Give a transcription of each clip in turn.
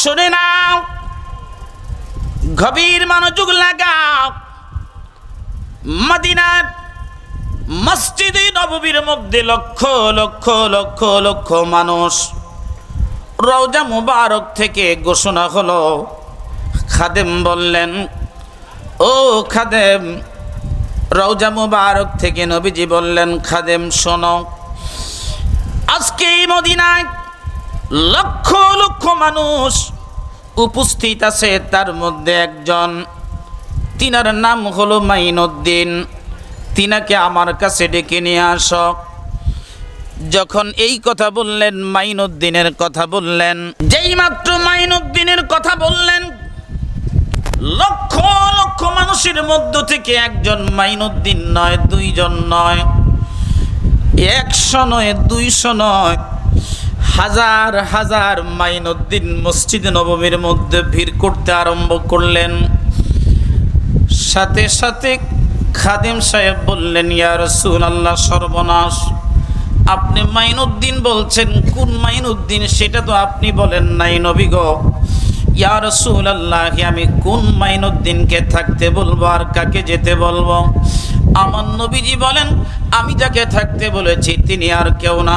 শুনে নাও। গভীর মনোযোগ লাগাও। মদিনার মসজিদে নববীর মধ্যে লক্ষ লক্ষ লক্ষ লক্ষ মানুষ রওজা মুবারক থেকে ঘোষণা হলো। খাদেম বললেন, ও খাদেম, রওজা মুবারক থেকে নবীজি বললেন, খাদেম শোনো, আজকে এই মদিনায় লক্ষ লক্ষ মানুষ উপস্থিত আছে। তার মধ্যে একজন, তিনার নাম হলো মাইনুদ্দিন। তিনাকে আমার কাছে ডেকে নিয়ে আস। যখন এই কথা বললেন, মাইনুদ্দিনের কথা বললেন, যেই মাত্র মাইনুদ্দিনের কথা বললেন, লক্ষ লক্ষ মানুষের মধ্য থেকে একজন মাইনুদ্দিন নয়, দুইজন নয়, একশো নয়, দুইশো নয় হাজার হাজার মাইনুদ্দিন মসজিদ নবমীর মধ্যে ভিড় করতে আরম্ভ করলেন। সাথে সাথে খাদিম সাহেব বললেন, ইয়া রসুল আল্লাহ সর্বনাশ। আপনি মাইনুদ্দিন বলছেন, কোন মাইনুদ্দিন সেটা তো আপনি বলেন নাই নবী গো। ইয়া রসুল আল্লাহ আমি কোন মাইনুদ্দিনকে থাকতে বলব আর কাকে যেতে বলব? আমার নবীজি বলেন, আমি যাকে থাকতে বলেছি, তিনি আর কেউ না।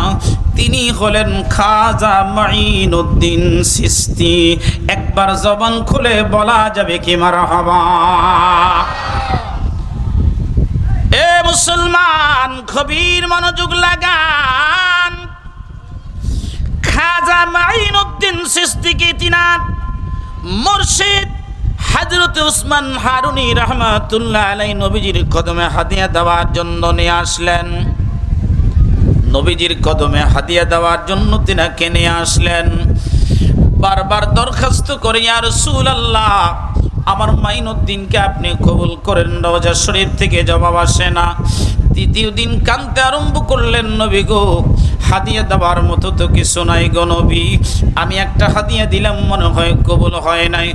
তিনি হলেন খাজা মাইনুদ্দিন সিস্তি। একবার জবান খুলে বলা যাবে কি মারা হবা এ মুসলমান খবির মনোযোগ লাগান। খাজা মাইন মাইনুদ্দিন সিস্তিকে তিনার মুর্শিদ হজরত উসমান হারুনি রহমাতুল্লাহ আলাই নবীজির কদমে হাদিয়া দেওয়ার জন্য নিয়ে আসলেন। নবীজির কদমে হাতিয়া দেওয়ার জন্য তিনাকে কেনে আসলেন। বারবার দরখাস্ত করে আর সুল আল্লাহ আমার মাইনুদ্দিনকে আপনি কবুল করেন রোজা শরীফ থেকে জবাব আসে না। তৃতীয় দিন কানতে আরম্ভ করলেন নবী গো। হাদিয়া দেওয়ার মতো তো কিছু নাই গো নবী। আমি একটা হাদিয়া দিলাম, মনে হয় কবুল হয় নাই।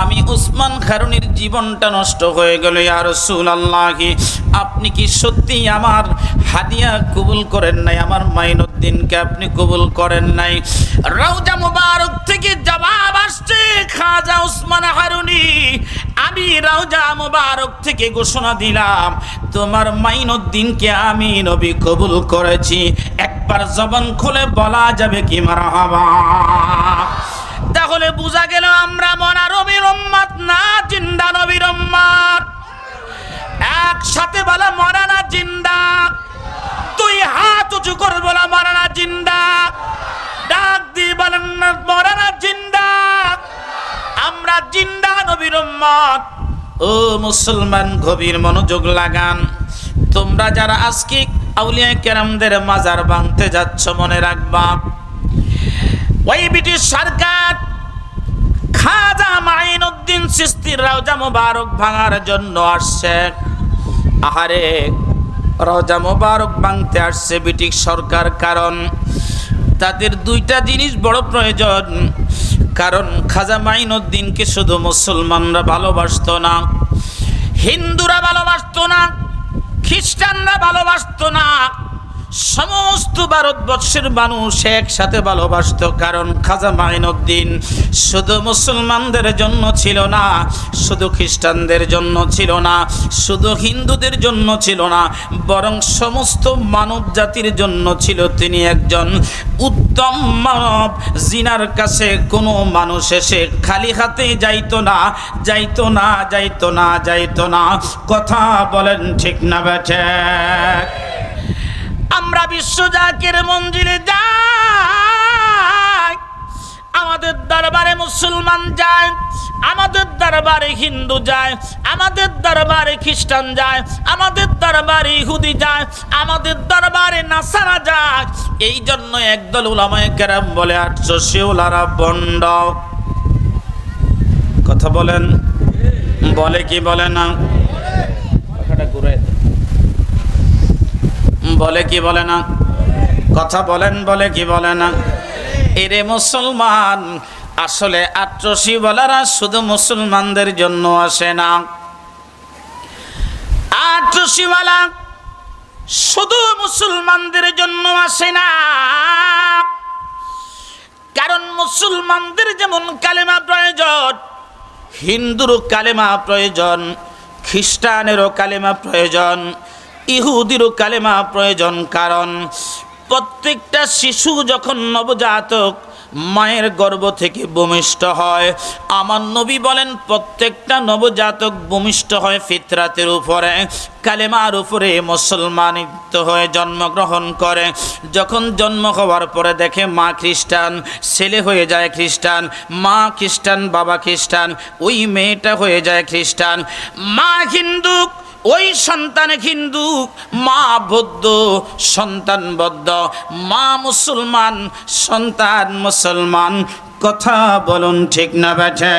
আমি উসমান খারুনির জীবনটা নষ্ট হয়ে গেল আর সুল আল্লাহি আপনি কি সত্যি আমার হাদিয়া কবুল করেন নাই? আমার মাইনুদ্দিনকে আপনি কবুল করেন নাই? রওজা মুবারক থেকে জবাব আসছে খাজা উসমান হারুনি আমি রওজা মুবারক থেকে ঘোষণা দিলাম, তোমার মাইনুদ্দিনকে আমি নবী কবুল করেছি। একবার জবান খুলে বলা যাবে কি মারহাবা? তাহলে বোঝা গেল আমরা মনা রবির না জিন্দা নবীর একসাথে বলা, মরানা জিন্দা। তুই হাত উঁচু করে বলা মরা না জিন্দা। ডাক দিয়ে বলেন মরা না জিন্দা। আমরা জিন্দা নবীর ও মুসলমান, গভীর মনোযোগ লাগান। তোমরা যারা আজকে আউলিয়া কেরামদের মাজার ভাঙতে যাচ্ছ, মনে রাখবা, ওই ব্রিটিশ সরকার খাজা মাইনুদ্দিন সিস্তির রওজা মুবারক ভাঙার জন্য আসছে। আহারে, রওজা মুবারক ভাঙতে আসছে ব্রিটিশ সরকার, কারণ তাদের দুইটা জিনিস বড় প্রয়োজন। কারণ খাজা মাইনুদ্দিনকে শুধু মুসলমানরা ভালোবাসত না, হিন্দুরা ভালোবাসত না খ্রিস্টানরা ভালোবাসত না। সমস্ত ভারতবর্ষের মানুষ একসাথে ভালোবাসত, কারণ খাজা মাইনুদ্দিন শুধু মুসলমানদের জন্য ছিল না, শুধু খ্রিস্টানদের জন্য ছিল না, শুধু হিন্দুদের জন্য ছিল না, বরং সমস্ত মানব জাতির জন্য ছিল। তিনি একজন উত্তম মানব, জিনার কাছে কোনো মানুষ এসে খালি হাতে যাইতো না যাইতো না যাইতো না যাইতো না। কথা বলেন ঠিক না বেঠে আমরা বিশ্ব জাকের মন্দিরে যাই। আমাদের দরবারে মুসলমান যায়, আমাদের দরবারে হিন্দু যায়, আমাদের দরবারে খ্রিস্টান যায়, আমাদের দরবারে ইহুদি যায়, আমাদের দরবারে নাসারা যায়। এই জন্য একদল উলামায়ে কেরাম বলে আটশো শিওলারা বন্ড। কথা বলেন? বলে কি বলে না? কথাটা ঘুরে বলে কি বলে না? কথা বলেন, বলে কি বলে না? এরে মুসলমান, আসলে আট্রসি বলারা শুধু মুসলমানদের জন্য আসে না। আট্রসিওয়ালা শুধু মুসলমানদের জন্য আসে না। কারণ মুসলমানদের যেমন কালেমা প্রয়োজন, হিন্দুরও কালেমা প্রয়োজন, খ্রিস্টানেরও কালেমা প্রয়োজন। ইহুদিরও কালেমা প্রয়োজন, কারণ প্রত্যেকটা শিশু যখন নবজাতক, মায়ের গর্ভ থেকে ভূমিষ্ঠ হয়। আমার নবী বলেন, প্রত্যেকটা নবজাতক ভূমিষ্ঠ হয় ফিতরাতের উপরে, কালেমার উপরে মুসলমানিত হয়ে জন্মগ্রহণ করে। যখন জন্ম হওয়ার পরে দেখে মা খ্রিস্টান, ছেলে হয়ে যায় খ্রিস্টান, মা খ্রিস্টান, বাবা খ্রিস্টান, ওই মেয়েটা হয়ে যায় খ্রিস্টান। মা হিন্দু ওই সন্তান হিন্দু, মা বৌদ্ধ, সন্তান বৌদ্ধ, মা মুসলমান, সন্তান মুসলমান, কথা বলুন ঠিক না বেঠে?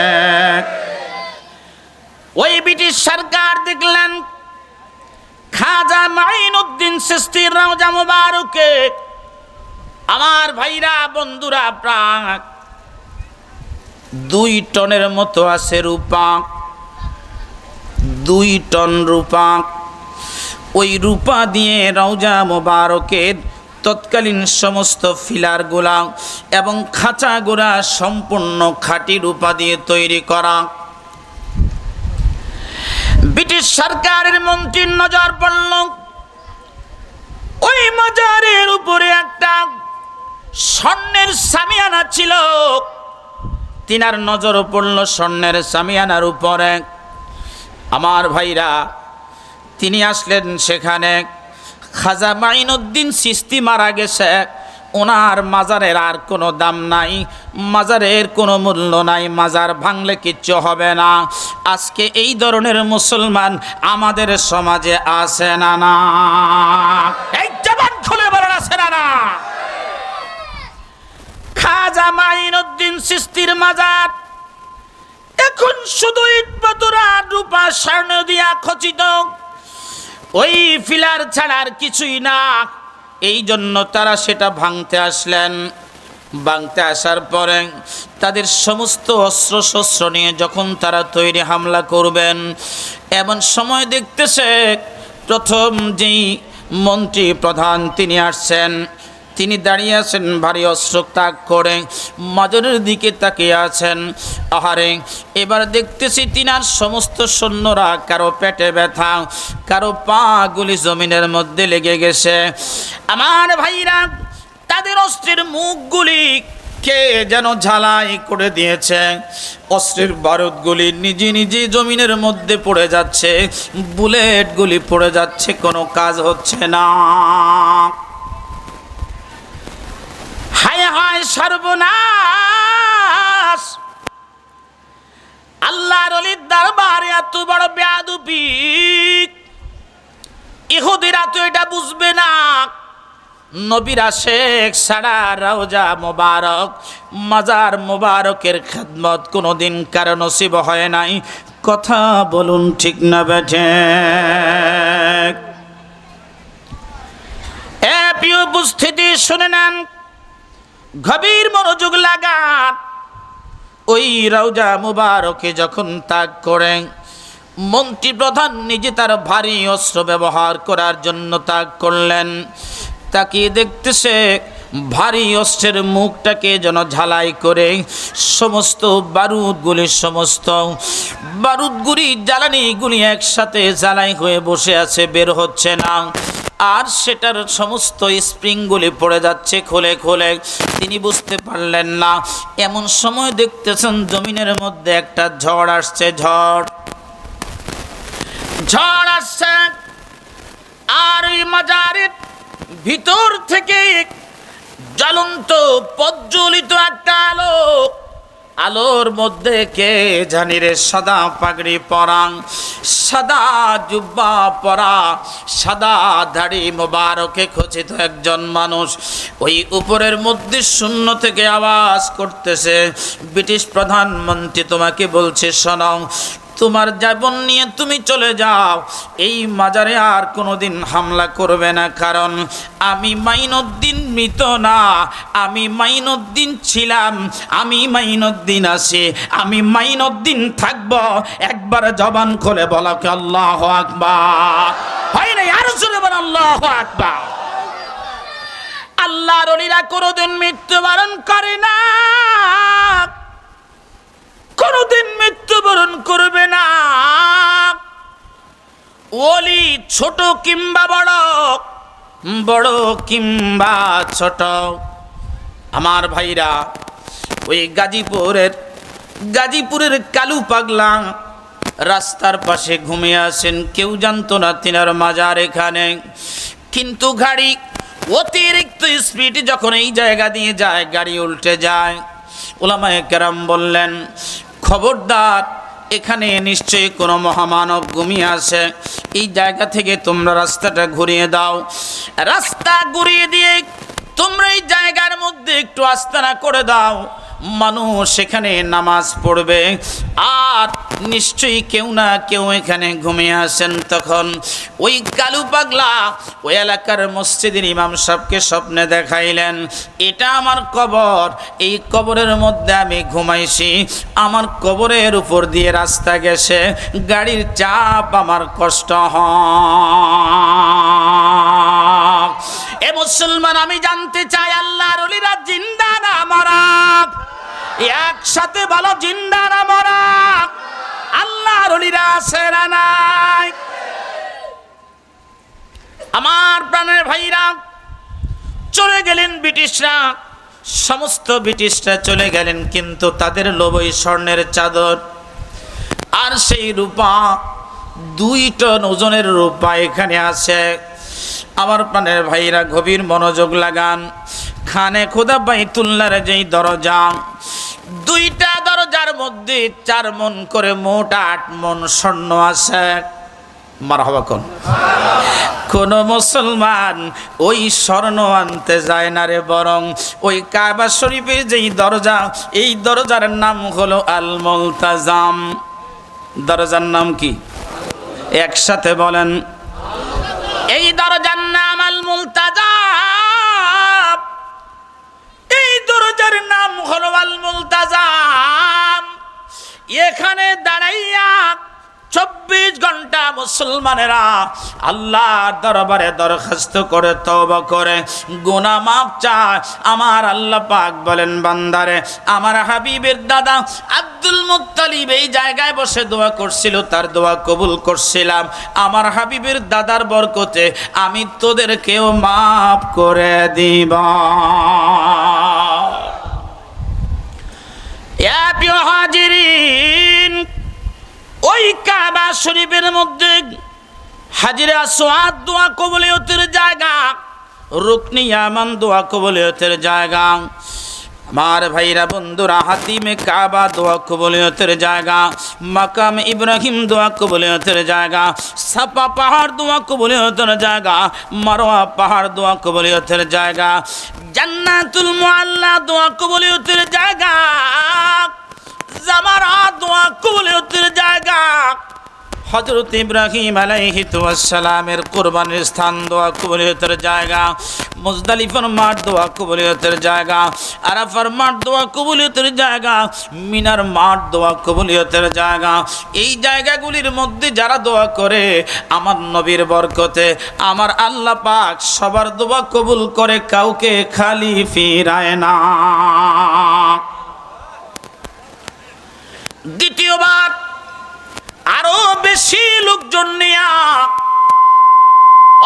ওই ব্রিটিশ সরকার দেখলেন, খাজা মাইনুদ্দিন সিস্তির রাজা মুবারকে, আমার ভাইরা, বন্ধুরা, প্রাক, দুই টনের মতো আছে রূপা। দুই টন রূপা। ওই রূপা দিয়ে রওজা মোবারকের তৎকালীন সমস্ত ফিলারগুলা এবং খাঁচাগুলা সম্পূর্ণ খাঁটি রূপা দিয়ে তৈরি করা। ব্রিটিশ সরকারের মন্ত্রীর নজর পড়ল। ওই মাজারের উপরে একটা স্বর্ণের সামিয়ানা ছিল। তিনার নজর পড়ল স্বর্ণের সামিয়ানার উপরে। আমার ভাইরা, তিনি আসলেন সেখানে। খাজা মাইনুদ্দিন সিস্তি মারা গেছে। ওনার মাজারের আর কোনো দাম নাই, মাজারের কোনো মূল্য নাই, মাজার ভাঙলে কিচ্ছু হবে না। আজকে এই ধরনের মুসলমান আমাদের সমাজে আছে না না? এই জবান খুলে বলেন, আছে না না? খাজা মাইনুদ্দিন সিস্তির মাজার এখন শুধু ইট পাথরা রূপা স্বর্ণ দিয়া খচিত। ওই ফিলার ছাড়ার কিছুই না। এই জন্য তারা সেটা ভাঙতে আসলেন। ভাঙতে আসার পরে তাদের সমস্ত অস্ত্র শস্ত্র নিয়ে যখন তারা তৈরি হামলা করবেন, এমন সময় দেখতেছে প্রথম যেই মন্ত্রী প্রধান তিনি আসছেন তিনি দাঁড়িয়ে আছেন, ভারী অস্ত্র ত্যাগ করে মাজরের দিকে তাকিয়ে আছেন। আহারে, এবার দেখতেছি তিনার সমস্ত সৈন্যরা কারও পেটে ব্যথা, কারও পা গুলি জমিনের মধ্যে লেগে গেছে। আমার ভাইরা, তাদের অস্ত্রের মুখগুলি কে যেন ঝালাই করে দিয়েছে? অস্ত্রের বারুদগুলি নিজে নিজে জমিনের মধ্যে পড়ে যাচ্ছে, বুলেটগুলি পড়ে যাচ্ছে, কোনো কাজ হচ্ছে না। হায় সর্বনাশ। আল্লাহর অলির দরবারে এত বড় বেয়াদুপি ইহুদিরা তো এটা বুঝবে না। নবীরা শেখ সারা রওজা মোবারক, মাজার মোবারকের খেদমত কোনোদিন কারও নসিব হয় নাই। কথা বলুন ঠিক না বেঠে। এ প্রিয় উপস্থিতি, শুনে নেন গভীর মনোযোগ লাগান। ওই রওজা মুবারকে যখন তাক করেন, মন্ত্রী প্রধান নিজে তার ভারী অস্ত্র ব্যবহার করার জন্য তাক করলেন। তাকিয়ে দেখতেছে ভারী অস্ত্রের মুখটাকে যেন ঝালাই করে সমস্ত বারুদগুলি সমস্ত বারুদগুলি জ্বালানিগুলি একসাথে জ্বালাই হয়ে বসে আছে, বের হচ্ছে না। আর সেটার সমস্ত স্প্রিংগুলি পড়ে যাচ্ছে খোলে খোলে। তিনি বুঝতে পারলেন না। এমন সময় দেখতেছেন জমিনের মধ্যে একটা ঝড় আসছে, ঝড়। ঝড় আসছে। আর ওই মাজারের ভিতর থেকে জ্বলন্ত প্রজ্বলিত একটা আলো আলোর মধ্যে কে জানি রে, সাদা পাগড়ি পরাং, সাদা জুব্বা পরা, সাদা দাড়ি মোবারকে খচিত একজন মানুষ। ওই উপরের মধ্যে শূন্য থেকে আওয়াজ করতেছে, ব্রিটিশ প্রধানমন্ত্রী তোমাকে বলছে শোনাও তোমার জীবন নিয়ে তুমি চলে যাও। এই মাজারে আর কোনোদিন হামলা করবে না, কারণ আমি মাইনুদ্দিন মৃত না। আমি মাইনুদ্দিন ছিলাম, আমি মাইনুদ্দিন আছি, আমি মাইনুদ্দিন থাকব। একবার জবান খুলে বলা কি আল্লাহ আকবার। হয় না আর চলে বল, আল্লাহ আকবার। আল্লাহর অলিরা কোনোদিন মৃত্যুবরণ করে না। ছোট কিংবা বড় বড় কিংবা ছোট। আমার ভাইরা, ওই গাজীপুরের গাজীপুরের কালু পাগলা রাস্তার পাশে ঘুমিয়ে আসেন কেউ জানতো না তিনার মাজার এখানে। কিন্তু গাড়ি অতিরিক্ত স্পিড যখন এই জায়গা দিয়ে যায়, গাড়ি উল্টে যায়। ওলামায়ে কেরাম বললেন, খবরদার এখানে নিশ্চয়ই কোনো মহামানব ঘুমিয়ে আছে। এই জায়গা থেকে তোমরা রাস্তাটা ঘুরিয়ে দাও। রাস্তা ঘুরিয়ে দিয়ে তোমরা এই জায়গার মধ্যে একটু আস্তানা করে দাও। মানুষ সেখানে নামাজ পড়বে। আর নিশ্চয়ই কেউ না কেউ এখানে ঘুমিয়ে আসেন তখন। ওই কালু পাগলা ওই এলাকার মসজিদের ইমাম সাহেবকে স্বপ্নে দেখাইলেন, এটা আমার কবর, এই কবরের মধ্যে আমি ঘুমাইছি। আমার কবরের উপর দিয়ে রাস্তা গেছে, গাড়ির চাপ আমার কষ্ট হয়। এ মুসলমান, আমি জানতে চাই আল্লাহর অলিরা জিন্দা না মরা? একসাথে বলো, জিন্দা না মরা? আল্লাহর অলিরা সেরা নাই? আমার প্রাণের ভাইরা, চলে গেলেন ব্রিটিশরা, সমস্ত ব্রিটিশরা চলে গেলেন, কিন্তু তাদের লোভই স্বর্ণের চাদর আর সেই রূপা, দুই টন ওজনের রূপা এখানে আছে। আমার প্রাণের ভাইরা গভীর মনোযোগ লাগান। খানে খোদা বাইতুল্লার যেই দরজা, দুইটা দরজার মধ্যে চার মন করে মোট আট মন স্বর্ণ আছে। মার হবা কোন? কোন মুসলমান ওই স্বর্ণ আনতে যায় না রে বরং ওই কাবা শরীফের যেই দরজা, এই দরজার নাম হলো আল মুলতাজাম দরজার নাম কি? একসাথে বলেন। এই দরজার নাম আল মুলতাজাম এই দরজার নাম হলো আল মুলতাজাম এখানে দাঁড়াইয়া চব্বিশ ঘণ্টা মুসলমানেরা আল্লাহর দরবারে দরখাস্ত করে, তওবা করে। গুনাহ মাপ চায়। আমার আল্লাহ পাক বলেন, বান্দারে, আমার হাবিবের দাদা আব্দুল মুত্তালিব এই জায়গায় বসে দোয়া করছিল, তার দোয়া কবুল করছিলাম। আমার হাবিবের দাদার বরকতে আমি তোদেরকেও মাফ করে দিব। প্রিয় হাজিরিন ওই কাবা শরীফের মধ্যে হাজিরা সোয়াদ দোয়া কবলিয়তের জায়গা, রুকনি আমান দোয়া কবলিয়তের জায়গা, আমার ভাইরা বন্ধুরা হাতিমে কাবা দোয়া কবলিয়তের জায়গা, মাকাম ইব্রাহিম দোয়া কবলিয়তের জায়গা, সাপা পাহাড় দোয়া কবলিয়তের জায়গা, মারোয়া পাহাড় দোয়া কবলিয়তের জায়গা, জান্নাতুল মুআল্লা দোয়া কবলিয়তের জায়গা। জামারা দোয়া কবুলিয়তের জায়গা। হজরত ইব্রাহিম আলাইহি সালামের কোরবানির স্থান দোয়া কবুলিয়তের জায়গা। মুজদালিফার মাঠ দোয়া কবুলিয়তের জায়গা। আরাফার মাঠ দোয়া কবুলিয়তের জায়গা। মিনার মাঠ দোয়া কবুলিয়তের জায়গা। এই জায়গাগুলির মধ্যে যারা দোয়া করে, আমার নবীর বরকতে আমার আল্লাহ পাক সবার দোয়া কবুল করে, কাউকে খালি ফিরায় না দ্বিতীয়বার আরও বেশি লোকজন নিয়া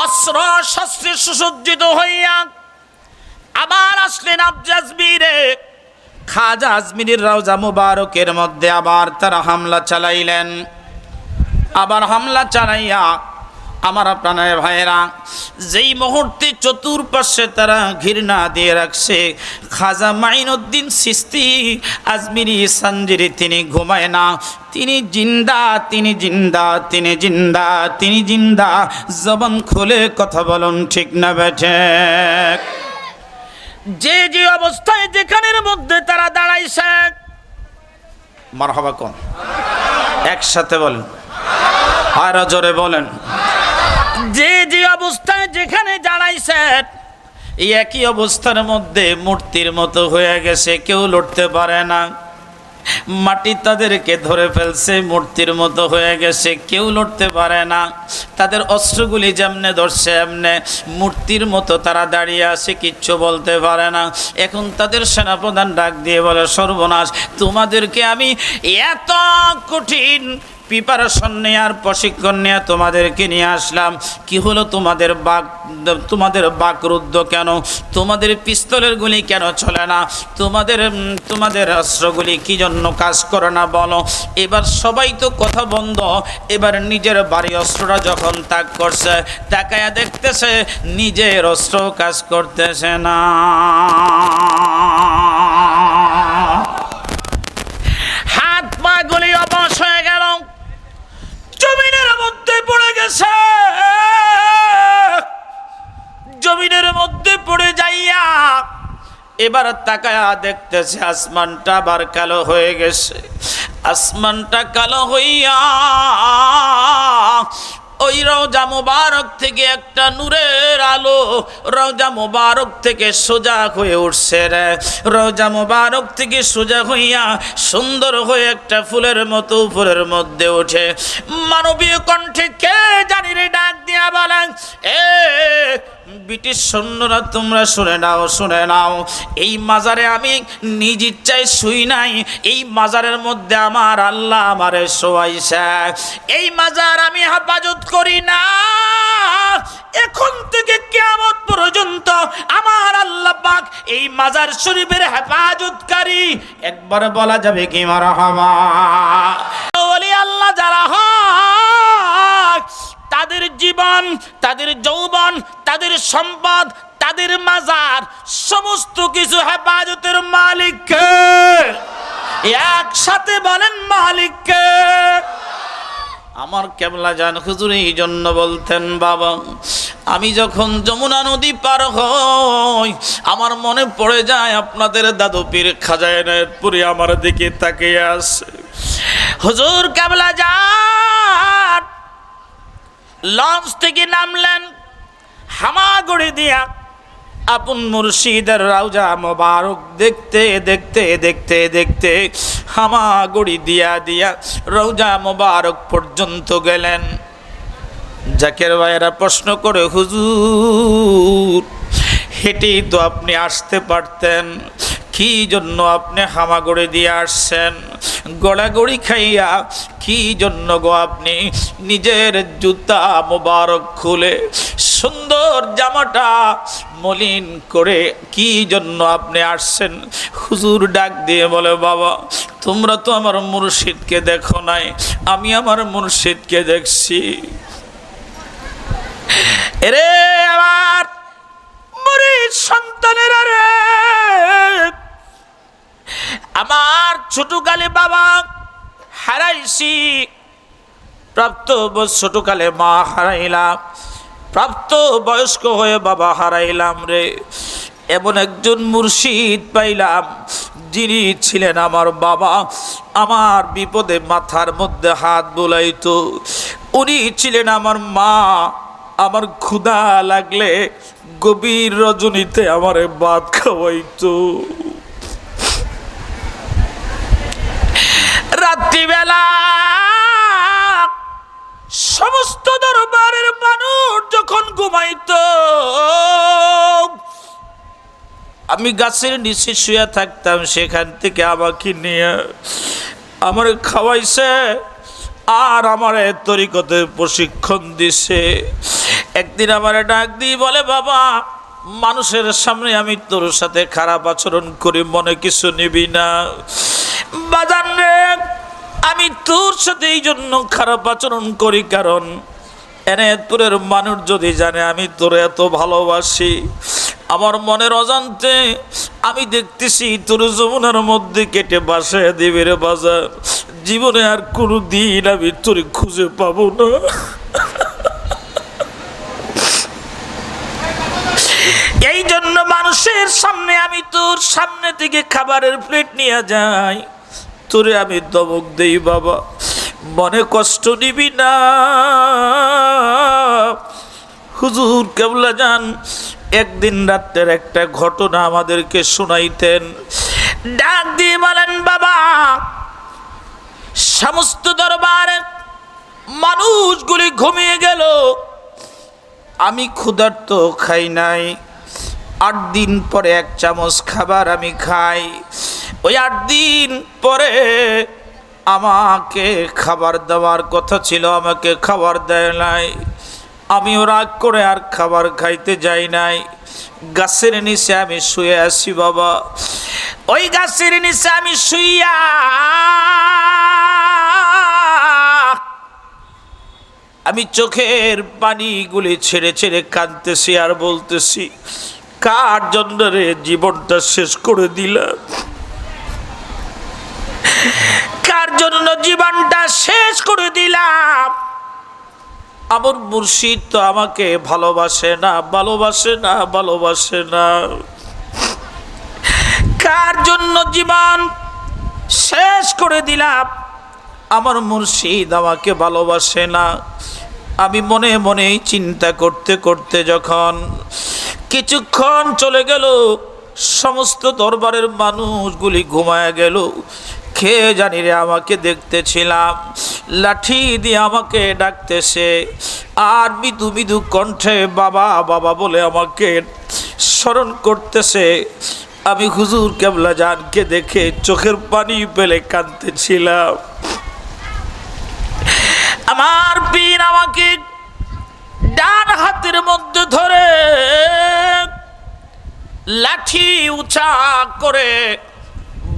অস্ত্র শস্ত্রে সুসজ্জিত হইয়া আবার আসলেন আবজাজমিরে খাজা আজমিরের রাউজা মুবারকের মধ্যে আবার তারা হামলা চালাইলেন। আবার হামলা চালাইয়া আমার প্রাণের ভাইয়েরা, যেই মুহূর্তে চতুর্পাশে তারা ঘৃণা দিয়ে রাখছে, খাজা মাইনুদ্দিন সিস্তি, আজমিরি সাঞ্জিরি তিনি ঘুমায় না। তিনি জিন্দা তিনি জিন্দা তিনি জিন্দা তিনি জিন্দা। জবান খুলে কথা বলুন, ঠিক না বেঠে? যে যে অবস্থায় যেখানের মধ্যে তারা দাঁড়াইছে মার হবা কোন একসাথে বলেন। আরও জোরে বলেন। যে যে অবস্থায় যেখানে দাঁড়াইছেন এই একই অবস্থার মধ্যে মূর্তির মতো হয়ে গেছে কেউ লড়তে পারে না। মাটি তাদেরকে ধরে ফেলছে মূর্তির মতো হয়ে গেছে কেউ লড়তে পারে না। তাদের অস্ত্রগুলি যেমনে ধরছে এমনে মূর্তির মতো তারা দাঁড়িয়ে আছে কিচ্ছু বলতে পারে না। এখন তাদের সেনাপ্রধান ডাক দিয়ে বলে সর্বনাশ তোমাদেরকে আমি এত কঠিন প্রিপারেশন নেওয়ার প্রশিক্ষণ নেওয়া তোমাদেরকে নিয়ে আসলাম। কি হলো তোমাদের বাক তোমাদের বাকরুদ্ধ কেন? তোমাদের পিস্তলের গুলি কেন চলে না? তোমাদের তোমাদের অস্ত্রগুলি কি জন্য কাজ করে না বলো? এবার সবাই তো কথা বন্ধ। এবার নিজের বাড়ি অস্ত্রটা যখন তাক করছে, তাকায়া দেখতেছে, নিজের অস্ত্র কাজ করতেছে না হাত পা গুলি অবশ হয়ে গেল জমিনের মধ্যে পড়ে গেছে জমিনের মধ্যে পড়ে যাইয়া এবার তাকায়া দেখতেছে আসমানটা আবার কালো হয়ে গেছে। আসমানটা কালো হইয়া ওই রওজা মুবারক থেকে একটা নূরের আলো রওজা মুবারক থেকে সোজা হয়ে উঠছে রে। রওজা মুবারক থেকে সোজা হইয়া সুন্দর হয়ে একটা ফুলের মতো উপরের মধ্যে ওঠে মানবীয় কণ্ঠে কে জানি রে ডাক দিয়া বলেন এ ব্রিটিশ সৈন্যরা তোমরা শুনে নাও শুনে নাও। এই মাজারে আমি নিজ ইচ্ছায় শুই নাই, এই মাজারের মধ্যে আমার আল্লাহ আমারে শোয়াইছে। এই মাজার আমি হেফাজত করি না। এখন থেকে কেমন পর্যন্ত আমার আল্লাহ পাক এই মাজার শরীফের হেফাজতকারী। একবার বলা যাবে কি মারা জীবন, তাদের যৌবন, তাদের সম্পদ, তাদের মাজার, সমস্ত কিছু হেফাজতের মালিককে। একসাথে বলেন মালিককে। আমার কেবলা জান হুজুর এই জন্য বলতেন, বাবা, আমি যখন যমুনা নদী পার হই, আমার মনে পড়ে যায় আপনাদের দাদু পীর খাজায়নের পুরে আমার দিকে তাকিয়ে আসে হুজুর কেবলা যান লঞ্চ থেকে নামলেন। হামাগুড়ি দিয়া আপন মুর্শিদের রাউজা মোবারক দেখতে দেখতে দেখতে দেখতে হামাগুড়ি দিয়া দিয়া রৌজা মোবারক পর্যন্ত গেলেন। জাকের ভাইয়েরা প্রশ্ন করে, হুজুর, হেঁটেই তো আপনি আসতে পারতেন। কি জন্য আপনি হামাগুড়ি দিয়ে আসছেন? গড়াগড়ি খাইয়া কি জন্য গো আপনি নিজের জুতা মোবারক খুলে সুন্দর জামাটা মলিন করে কি জন্য আপনি আসছেন? হুজুর ডাক দিয়ে বলে, বাবা, তোমরা তো আমার মুর্শিদকে দেখো নাই, আমি আমার মুর্শিদকে দেখছি। এরে আমার মুরিদ সন্তানেরা রে! আমার ছোটকালে বাবা হারাইছি। প্রাপ্ত ছোটকালে মা হারাইলাম। প্রাপ্ত বয়স্ক হয়ে বাবা হারাইলাম রে। এমন একজন মুর্শিদ পাইলাম, যিনি ছিলেন আমার বাবা। আমার বিপদে মাথার মধ্যে হাত বোলাইতো। উনি ছিলেন আমার মা। আমার ক্ষুধা লাগলে গভীর রজনীতে আমারে ভাত খাওয়াইতো। রাত্রিবেলা সমস্ত দরবারের মানুষ যখন ঘুমাইতো, আমি গাছের নিচে শুয়ে থাকতাম, সেখান থেকে আমাকে নিয়ে আমার খাওয়াইছে আর আমার তরিকতের প্রশিক্ষণ দিছে। একদিন আমার ডাক দিয়ে বলে, বাবা, মানুষের সামনে আমি তোর সাথে খারাপ আচরণ করি, মনে কিছু নিবি না। বাজান রে আমি তোর সাথে এই জন্য খারাপ আচরণ করি, কারণ এনে মানুষ যদি জানে আমি তোর এত ভালোবাসি, আমার মনের অজান্তে আমি দেখতেছি তোর যমুনার মধ্যে কেটে বাসায় দিবে রে বাজার। জীবনে আর কোনো দিন আমি তোর খুঁজে পাবো না। এই জন্য মানুষের সামনে আমি তোর সামনে থেকে খাবারের প্লেট নিয়ে যাই। তোরে আমি দমক দেই বাবা। মনে কষ্ট নিবি না। হুজুর কেবলা যান। একদিন রাত্রের একটা ঘটনা আমাদেরকে শোনাইতেন। ডাক দিয়ে বলেন, বাবা, সমস্ত দরবারে মানুষগুলি ঘুমিয়ে গেল। আমি ক্ষুধার্ত খাই নাই। আট দিন পরে এক চামচ খাবার আমি খাই। ওই আট দিন পরে আমাকে খাবার দেওয়ার কথা ছিল, আমাকে খাবার দেয় নাই। আমিও রাগ করে আর খাবার খাইতে যাই নাই। গাছের নিচে আমি শুয়ে আছি বাবা। ওই গাছের নিচে আমি শুইয়া আমি চোখের পানিগুলি ছেড়ে ছেড়ে কাঁদতেছি আর বলতেছি, কার জন্য রে জীবনটা শেষ করে দিলাম কার জন্য জীবনটা শেষ করে দিলাম? আমার মুর্শিদ তো আমাকে ভালোবাসে না ভালোবাসে না ভালোবাসে না। কার জন্য জীবন শেষ করে দিলাম? আমার মুর্শিদ আমাকে ভালোবাসে না। আমি মনে মনেই চিন্তা করতে করতে যখন কিছুক্ষণ চলে গেল, সমস্ত দরবারের মানুষগুলি ঘুমায় গেল খেয়ে জানি রে আমাকে দেখতেছিলাম। লাঠি দিয়ে আমাকে ডাকতেছে। আর মৃদু মৃদু কণ্ঠে বাবা বাবা বলে আমাকে স্মরণ করতেছে। আমি হুজুর কেবলা জানকে দেখে চোখের পানি পেলে কাঁদতেছিলাম। আমার পীর আমাকে ডান হাতের মধ্যে ধরে লাঠি উঁচা করে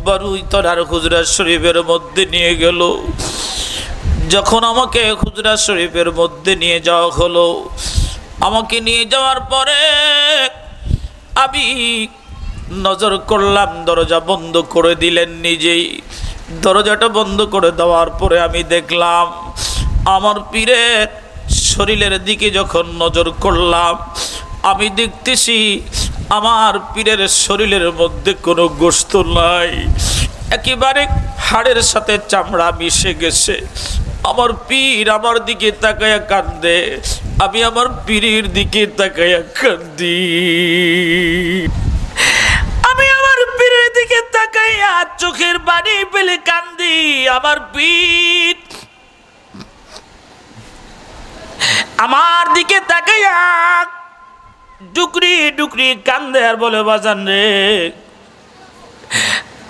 বরুই তরার হুজরা শরীফের মধ্যে নিয়ে গেল। যখন আমাকে হুজরা শরীফের মধ্যে নিয়ে যাওয়া হলো, আমাকে নিয়ে যাওয়ার পরে আমি নজর করলাম, দরজা বন্ধ করে দিলেন নিজেই। দরজাটা বন্ধ করে দেওয়ার পরে আমি দেখলাম, আমার পীরের শরীরের দিকে যখন নজর করলাম, আমি দেখতেছি আমার পীরের শরীরের মধ্যে কোনো গোস্ত নাই। একেবারে হাড়ের সাথে চামড়া মিশে গেছে। আমার পীর আমার দিকে তাকায়া কান্দে। আমি আমার পীরের দিকে তাকায়া কান্দি। আমি আমার পীরের দিকে তাকাইয়া চোখের বাড়ি পেলে কান্দি। আমার পীর আমার দিকে তাকাইয়া ডুকরি ডুকরি কান্দে আর বলে, বাজান রে,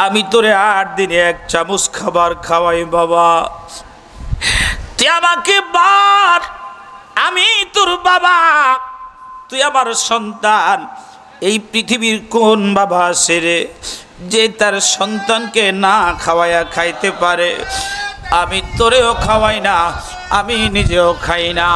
আমি তোরে আট দিনে এক চামচ খাবার খাওয়াই, বাবা। তুই আমাকে বার, আমি তোর বাবা। তুই আমার সন্তান, এই পৃথিবীর কোন বাবা আছে রে যে তার সন্তানকে না খাওয়াইয়া খাইতে পারে? আমি তোরেও খাওয়াই না, আমি নিজেও খাই না।